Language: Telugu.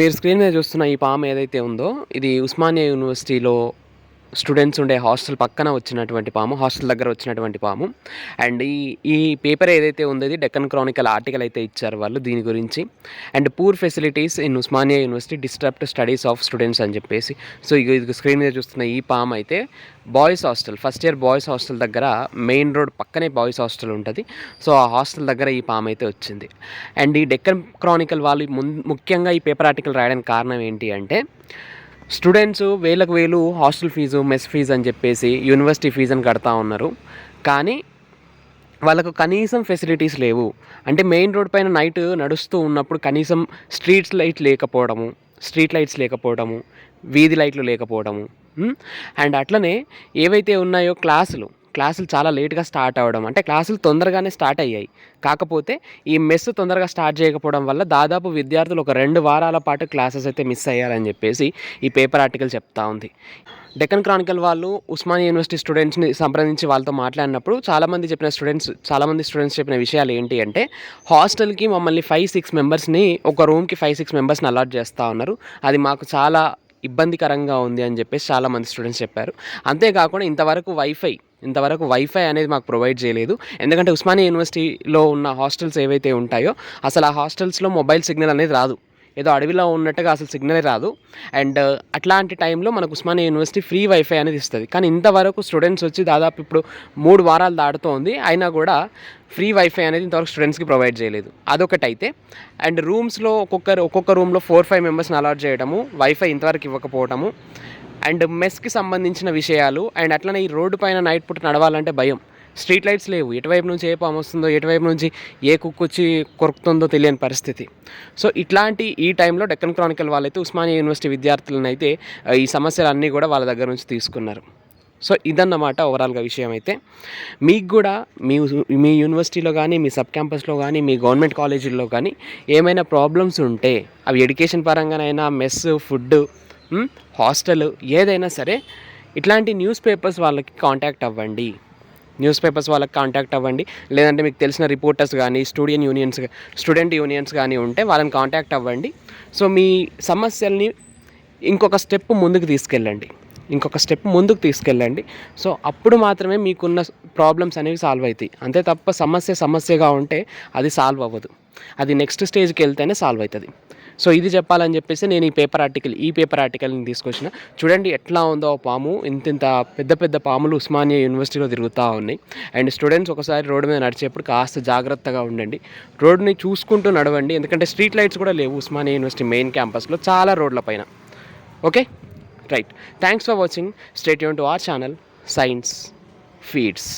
మీరు స్క్రీన్ మీద చూస్తున్న ఈ పాము ఏదైతే ఉందో ఇది ఉస్మానియా యూనివర్సిటీలో స్టూడెంట్స్ ఉండే హాస్టల్ పక్కన వచ్చినటువంటి పాము హాస్టల్ దగ్గర వచ్చినటువంటి పాము. అండ్ ఈ ఈ పేపర్ ఏదైతే ఉందో ఇది డెక్కన్ క్రానికల్ ఆర్టికల్ అయితే ఇచ్చారు వాళ్ళు దీని గురించి. And poor facilities in Osmania university disturbed studies of students అని చెప్పేసి. సో ఇది స్క్రీన్ మీద చూస్తున్న ఈ పాము అయితే boys hostel first year boys hostel దగ్గర మెయిన్ రోడ్ పక్కనే బాయ్స్ హాస్టల్ ఉంటుంది. సో ఆ హాస్టల్ దగ్గర ఈ పాము అయితే వచ్చింది. అండ్ ఈ డెక్కన్ క్రానికల్ వాళ్ళు ముందు ముఖ్యంగా ఈ పేపర్ ఆర్టికల్ రాయడానికి కారణం ఏంటి అంటే స్టూడెంట్స్ వేలకు వేలు హాస్టల్ ఫీజు మెస్ ఫీజు అని చెప్పేసి యూనివర్సిటీ ఫీజు అని కడతా ఉన్నారు. కానీ వాళ్ళకు కనీసం ఫెసిలిటీస్ లేవు. అంటే మెయిన్ రోడ్ పైన నైట్ నడుస్తూ ఉన్నప్పుడు కనీసం స్ట్రీట్స్ లైట్ లేకపోవడము స్ట్రీట్ లైట్స్ లేకపోవడము వీధి లైట్లు లేకపోవడము అండ్ అట్లనే ఏవైతే ఉన్నాయో క్లాసులు క్లాసులు చాలా లేట్గా స్టార్ట్ అవ్వడం. అంటే క్లాసులు తొందరగానే స్టార్ట్ అయ్యాయి. కాకపోతే ఈ మెస్ తొందరగా స్టార్ట్ చేయకపోవడం వల్ల దాదాపు విద్యార్థులు ఒక రెండు వారాల పాటు క్లాసెస్ అయితే మిస్ అయ్యారని చెప్పేసి ఈ పేపర్ ఆర్టికల్ చెప్తా ఉంది. డెక్కన్ క్రానికల్ వాళ్ళు ఉస్మానియా యూనివర్సిటీ స్టూడెంట్స్ని సంప్రదించి వాళ్ళతో మాట్లాడినప్పుడు చాలామంది చెప్పిన స్టూడెంట్స్ చాలామంది స్టూడెంట్స్ చెప్పిన విషయాలు ఏంటి అంటే హాస్టల్కి మమ్మల్ని ఫైవ్ సిక్స్ మెంబర్స్ని ఒక రూమ్కి ఫైవ్ సిక్స్ మెంబర్స్ని అలాట్ చేస్తూ ఉన్నారు. అది మాకు చాలా ఇబ్బందికరంగా ఉంది అని చెప్పేసి చాలామంది స్టూడెంట్స్ చెప్పారు. అంతేకాకుండా ఇంతవరకు వైఫై ఇంతవరకు వైఫై అనేది మాకు ప్రొవైడ్ చేయలేదు. ఎందుకంటే ఉస్మానియా యూనివర్సిటీలో ఉన్న హాస్టల్స్ ఏవైతే ఉంటాయో అసలు ఆ హాస్టల్స్లో మొబైల్ సిగ్నల్ అనేది రాదు. ఏదో అడవిలో ఉన్నట్టుగా అసలు సిగ్నలే రాదు. అండ్ uh, అట్లాంటి టైంలో మనకు ఉస్మానియా యూనివర్సిటీ ఫ్రీ వైఫై అనేది ఇస్తుంది. కానీ ఇంతవరకు స్టూడెంట్స్ వచ్చి దాదాపు ఇప్పుడు మూడు వారాలు దాడుతోంది అయినా కూడా ఫ్రీ వైఫై అనేది ఇంతవరకు స్టూడెంట్స్కి ప్రొవైడ్ చేయలేదు. అదొకటి అయితే అండ్ రూమ్స్లో ఒక్కొక్కరు ఒక్కొక్క రూమ్లో ఫోర్ ఫైవ్ మెంబర్స్ని అలాట్ చేయడము వైఫై ఇంతవరకు ఇవ్వకపోవడము అండ్ మెస్కి సంబంధించిన విషయాలు అండ్ అట్లనే ఈ రోడ్డు పైన నైట్ పూట నడవాలంటే భయం. స్ట్రీట్ లైట్స్ లేవు. ఎటువైపు నుంచి ఏ పాము వస్తుందో ఎటువైపు నుంచి ఏ కుక్కు వచ్చి కొరుకుతుందో తెలియని పరిస్థితి. సో ఇట్లాంటి ఈ టైంలో డెక్కన్ క్రానికల్ వాళ్ళైతే ఉస్మానియా యూనివర్సిటీ విద్యార్థులను అయితే ఈ సమస్యలన్నీ కూడా వాళ్ళ దగ్గర నుంచి తీసుకున్నారు. సో ఇదన్నమాట ఓవరాల్గా విషయం అయితే మీకు కూడా మీ మీ యూనివర్సిటీలో కానీ మీ సబ్ క్యాంపస్లో కానీ మీ గవర్నమెంట్ కాలేజీల్లో కానీ ఏమైనా ప్రాబ్లమ్స్ ఉంటే అవి ఎడ్యుకేషన్ పరంగానైనా మెస్ ఫుడ్ హాస్టల్ ఏదైనా సరే ఇట్లాంటి న్యూస్ పేపర్స్ వాళ్ళకి కాంటాక్ట్ అవ్వండి. న్యూస్ పేపర్స్ వాళ్ళకి కాంటాక్ట్ అవ్వండి. లేదంటే మీకు తెలిసిన రిపోర్టర్స్ కానీ స్టూడెంట్ యూనియన్స్ స్టూడెంట్ యూనియన్స్ కానీ ఉంటే వాళ్ళని కాంటాక్ట్ అవ్వండి. సో మీ సమస్యల్ని ఇంకొక స్టెప్ ముందుకు తీసుకెళ్ళండి. ఇంకొక స్టెప్ ముందుకు తీసుకెళ్ళండి. సో అప్పుడు మాత్రమే మీకున్న ప్రాబ్లమ్స్ అనేవి సాల్వ్ అవుతాయి. అంతే తప్ప సమస్య సమస్యగా ఉంటే అది సాల్వ్ అవ్వదు. అది నెక్స్ట్ స్టేజ్కి వెళ్తేనే సాల్వ్ అవుతుంది. సో ఇది చెప్పాలని చెప్పేసి నేను ఈ పేపర్ ఆర్టికల్ ఈ పేపర్ ఆర్టికల్ని తీసుకొచ్చిన. చూడండి ఎట్లా ఉందో ఆ పాము. ఇంత ఇంత పెద్ద పెద్ద పాములు ఉస్మానియా యూనివర్సిటీలో తిరుగుతూ ఉన్నాయి. అండ్ స్టూడెంట్స్ ఒకసారి రోడ్డు మీద నడిచేప్పుడు కాస్త జాగ్రత్తగా ఉండండి. రోడ్ని చూసుకుంటూ నడవండి. ఎందుకంటే స్ట్రీట్ లైట్స్ కూడా లేవు ఉస్మానియా యూనివర్సిటీ మెయిన్ క్యాంపస్లో చాలా రోడ్ల పైన. Okay right thanks for watching stay tuned to our channel science feeds